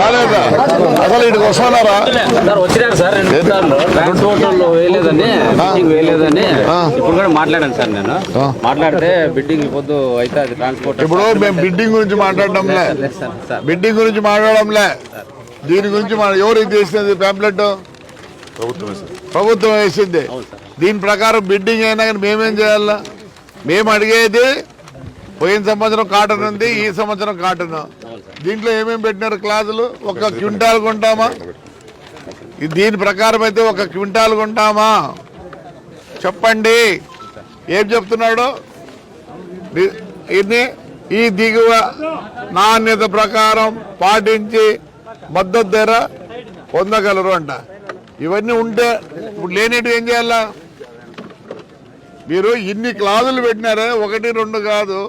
రాలేదా? అసలు ఇక్కడికి వస్తున్నారా సార్ వచ్చినాను సార్ రెండు సార్లు. ట్రాన్స్పోర్టర్లు వేయలేదని బిడ్డింగ్ వేయలేదని. ఇప్పుడు కూడా మాట్లాడాను సార్ నేను. మాట్లాడితే బిడ్డింగ్ పొద్దు అయితే అది ట్రాన్స్పోర్ట్ ఇప్పుడు మేము బిడ్డింగ్ గురించి మాట్లాడడంలే. లేదు సార్ సార్. బిడ్డింగ్ గురించి మాట్లాడడంలే. దీని గురించి మన ఎవరు ఇది ప్యాంప్లెట్ ప్రభుత్వం వేసింది దీని ప్రకారం బిడ్డింగ్ అయినా కానీ మేమేం చేయాలా? మేము అడిగేది పోయిన సంవత్సరం కాటన్ ఉంది ఈ సంవత్సరం కాటన్. దీంట్లో ఏమేమి పెట్టినారు క్లాసులు ఒక క్వింటాల్ కొంటామా? దీని ప్రకారం అయితే ఒక క్వింటాల్ కొంటామా? చెప్పండి. ఏం చెప్తున్నాడు? ఇది ఈ దిగువ నాణ్యత ప్రకారం పాటించి మద్దతు ధర పొందగలరు అంట. ఇవన్నీ ఉంటే ఇప్పుడు లేనిటి ఏం చేయాలా? మీరు ఇన్ని క్లాజులు పెట్టినారే ఒకటి రెండు కాదు.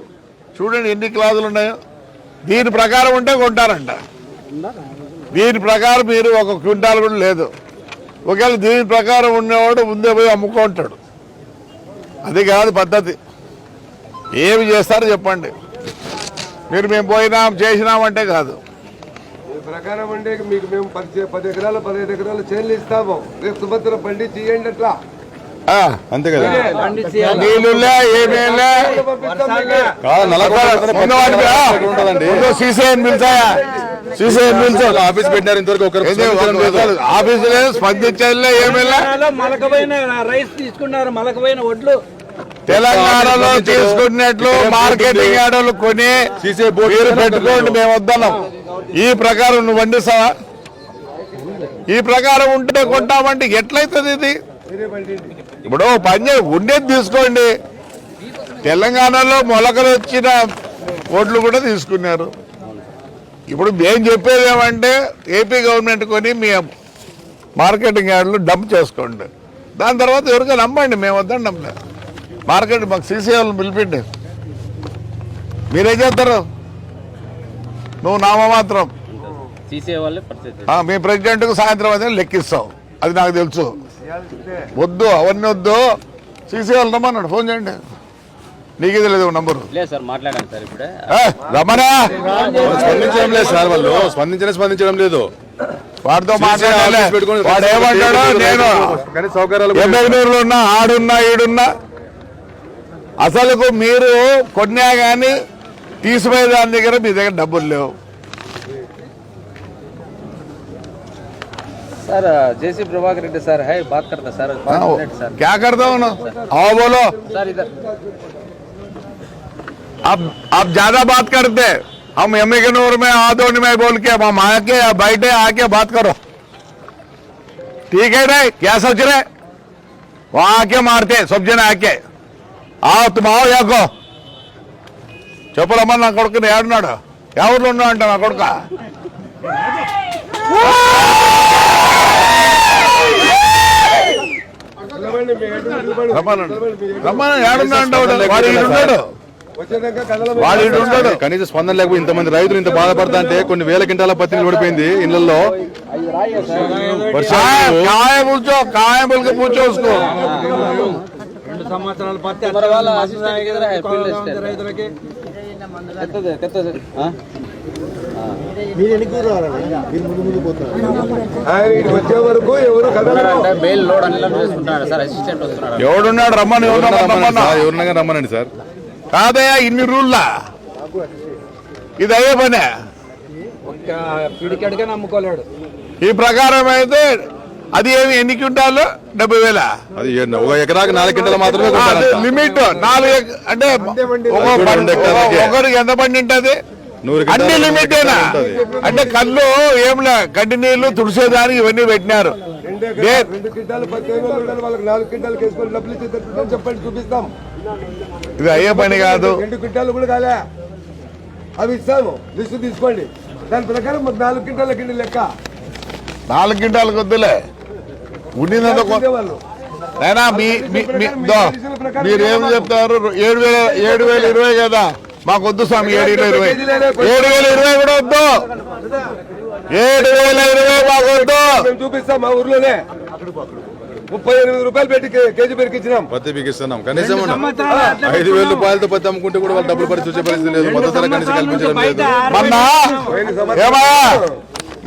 చూడండి ఎన్ని క్లాజులు ఉన్నాయో. దీని ప్రకారం ఉంటే కొంటారంట. దీని ప్రకారం మీరు ఒక క్వింటాల్ కూడా లేదు. ఒకవేళ దీని ప్రకారం ఉన్నవాడు ముందే పోయి అమ్ముకుంటాడు. అది కాదు పద్ధతి. ఏమి చేస్తారో చెప్పండి. మీరు మేము పోయినాం చేసినామంటే కాదు. ఈ ప్రకారం అంటే మీకు మేము పది చే- పది ఎకరాలు పదిహేను ఎకరాలు చేనులు ఇస్తాము. రేపు సుభద్ర పండి చేయండి అట్లా. అంతే కదా. నీళ్ళులే ఏమేలే. పంపిస్తాం మీకే. ముందు సీసీఐని పిలిచాయా? సీసీఐని పిలిచా. ఆఫీస్ పెట్టినారు ఇంతవరకు ఒకరు ఆఫీసులే స్పందించేదిలే ఏమేలే. మలకమైన రైస్ తీసుకున్నారు మలకమైన వడ్లు. తెలంగాణలో తీసుకున్నట్లు మార్కెటింగ్ యార్డులు కొని సీసీ బోర్డు మీరు పెట్టుకోండి మేము వద్దన్నాం. ఈ ప్రకారం నువ్వు వండిస్తావా? ఈ ప్రకారం ఉంటే కొంటామంటే ఎట్లయితుంది ఇది? ఇప్పుడు పని చేయ- ఉండేది తీసుకోండి. తెలంగాణలో మొలకలు వచ్చిన ఓట్లు కూడా తీసుకున్నారు. ఇప్పుడు మేము చెప్పేది ఏమంటే ఏపీ గవర్నమెంట్ కొని మీ మార్కెటింగ్ యార్డులు డంప్ చేసుకోండి. దాని తర్వాత ఎవరికైనా నమ్మండి మేము వద్దండి మార్కెట్ మాకు సీసీ వాళ్ళని పిలిపిండి మీరేం చేస్తారు? నువ్వు నామమాత్రం మీ ప్రెసిడెంట్కు సాయంత్రం అయితే లెక్కిస్తావు అది నాకు తెలుసు. వద్దు అవన్నీ వద్దు. సీసీ వాళ్ళు రమ్మన్నాడు ఫోన్ చేయండి. నీకే తెలియదు నంబరు. రమ్మనా? స్పందించడం లేదు సార్ వాళ్ళు. స్పందించడం స్పందించడం లేదు. వాడితో మాట్లాడాలి. వాడు ఏమంటాడో నేను ఎమ్మెల్యేలు ఉన్నా ఆడున్నా ఈడున్నా అసలుకు మీరు కొన్నా కానీ తీసిపోయే దాని దగ్గర మీ దగ్గర డబ్బులు లేవు. सर जैसी प्रभाकर रेड्डी सर है बात करता सर पाँच मिनट सर क्या करता हूँ ना आओ बोलो सर इधर अब आप ज्यादा बात करते हम एम के नूर में आदोनी में बोल के अब हम आके बैठे आके बात करो ठीक है नहीं क्या सोच रहे वहां आके मारते सब जन आके आओ तुम आओ याको చెప్పులమ్మ నా కొడుకుని ఏడున్నాడు ఎవరు ఉన్నా అంట నా కొడుక కనీస స్పందన లేకపోయి ఇంతమంది రైతులు ఇంత బాధపడతా అంటే కొన్ని వేల కింటాల పత్తి నిలబడిపోయింది ఇళ్ళలో. రెండు పత్తి వచ్చే వరకు ఎవడున్నాడు రమ్మని ఎవరున్నా రమ్మనండి సార్. కాదయా ఇన్ని రూల్లా ఇది అయ్యే పనే నమ్ముకోలేడు. ఈ ప్రకారం అయితే అది ఏమి ఎన్ని క్వింటాలు? డెబ్బై వేల? అది ఒక ఎకరాకి నాలుగు క్వింటాలు మాత్రమే లిమిట్ నాలుగు అంటే ఒకరికి ఎంత పండి ఉంటుంది అన్ని లిమిటేనా. అంటే కళ్ళు ఏంలే గడ్డి నీళ్ళు తుడిసేదానికి ఇవన్నీ పెట్టినారు. ఇది అయ్యే పని కాదు. రెండు క్వింటాలు కూడా కాలే. అవి ఇస్తాము లిస్టు తీసుకోండి. దాని ప్రకారం మాకు నాలుగు క్వింటాల కింద లెక్క. నాలుగు క్వింటాలకు వద్దులే ఉండిందంత కొ- వాళ్ళు. అయినా మీ మీరేం చెప్తారు ఏడు వేల ఏడు వేల ఇరవై కదా. మాకు వద్దు స్వామి ఏడు వేల ఇరవై. ఏడు వేల ఇరవై కూడా వద్దు. ఏడు వేల ఇరవై మాకు వద్దు చూపిస్తాం మా ఊర్లోనే. ముప్పై ఎనిమిది రూపాయలు పెట్టి కేజీ పెరికిచ్చినాం. పత్తి బిగిస్తున్నాం కనీసం ఐదు వేల రూపాయలతో పత్తి అమ్ముకుంటే కూడా వాళ్ళు డబ్బులు పడి చూసే పరిస్థితి లేదు. మద్దతు ధర కనీసం కల్పించడం లేదు.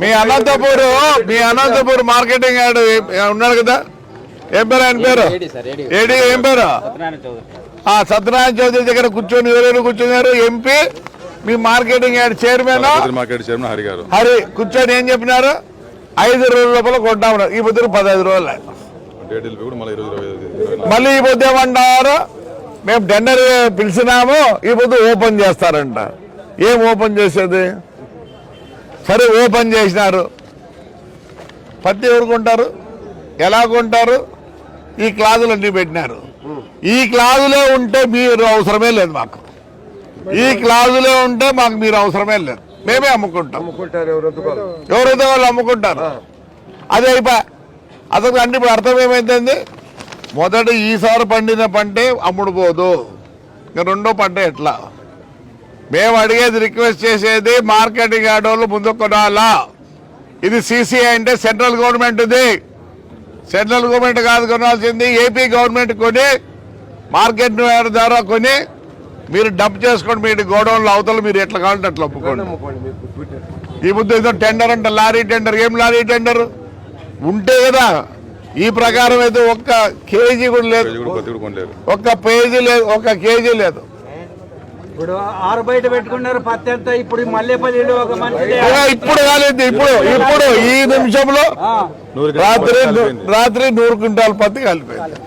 మీ అనంతపూర్ మీ అనంతపూర్ మార్కెటింగ్ యాడ్ ఉన్నాడు కదా? ఏం పేరు ఆయన పేరు? AD sir AD? ఏడి ఏం పేరు? సత్యనారాయణ చౌదరి ఆ సత్యనారాయణ చౌదరి దగ్గర కూర్చొని ఎవరెవరు కూర్చున్నారు? ఎంపీ మీ marketing yard chairman market chairman Hari గారు. హరి కూర్చొని ఏం చెప్పినారు? ఐదు రోజుల లోపల కొంటామన్నారు ఈ పొద్దు పదహైదు రోజులు. మళ్ళీ ఈ పొద్దు ఏమంటారు? మేము టెండర్ పిలిచినాము ఈ పొద్దు ఓపెన్ చేస్తారంట. ఏం ఓపెన్ చేసేది? సరే ఓపెన్ చేసినారు. పత్తి ఎవరు కొంటారు? ఎలా కొంటారు? ఈ క్లాజులు అన్ని పెట్టినారు. ఈ క్లాజులే ఉంటే మీరు అవసరమే లేదు మాకు. ఈ క్లాజులే ఉంటే మాకు మీరు అవసరమే లేదు. మేమే అమ్ముకుంటాం. ఎవరైతే వాళ్ళు అమ్ముకుంటారు. అదే అయిపోయి అసలు అంటే ఇప్పుడు అర్థం ఏమైంది మొదట ఈసారి పండిన పంటే అమ్ముడు పోదు. ఇంకా రెండో పంట ఎట్లా? మేము అడిగేది రిక్వెస్ట్ చేసేది మార్కెటింగ్ ఆడోళ్ళు ముందు కొనాలా? ఇది సీసీఐ అంటే సెంట్రల్ గవర్నమెంట్ ఇది సెంట్రల్ గవర్నమెంట్ కాదు కొనాల్సింది. ఏపీ గవర్నమెంట్ కొని మార్కెట్ ద్వారా కొని మీరు డబ్ చేసుకోండి. మీ గోడౌన్లో అవతల మీరు ఎట్లా కావాలంటే అట్లా ఒప్పుకోండి. ఈ ముద్ద ఏదో టెండర్ అంటే లారీ టెండర్. ఏం లారీ టెండర్? ఉంటే కదా ఈ ప్రకారం అయితే ఒక్క కేజీ కూడా లేదు. ఒక్క పేజీ లేదు ఒక్క కేజీ లేదు. ఇప్పుడు ఆరు బయట పెట్టుకున్నారు పత్తి అంతా ఇప్పుడు మల్లెపల్లిలో ఒక మంచిదే అలా ఇప్పుడు కాలేదు ఇప్పుడు ఇప్పుడు ఈ నిమిషంలో రాత్రి. రాత్రి నూరు క్వింటాల్ పత్తి కలిపోయింది.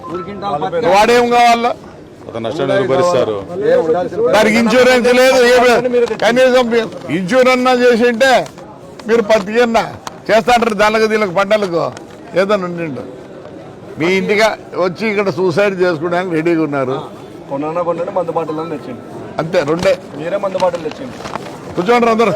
వాడేం కావాలా? ఉండాల్సిన దానికి ఇన్సూరెన్స్ లేదు. కనీసం ఇన్సూరెన్స్ చేసి ఉంటే మీరు పత్తి కన్నా చేస్తాంటారు దానికి దీనికి పంటలకు. ఏదైనా ఉండిండు మీ ఇంటిగా వచ్చి ఇక్కడ సూసైడ్ చేసుకోవడానికి రెడీగా ఉన్నారు. కొన్నా కొన్నా మందు బాటలు తెచ్చిండు. అంతే రెండే. మీరే మందు బాటలు తెచ్చిండు కూర్చోండి అందరు.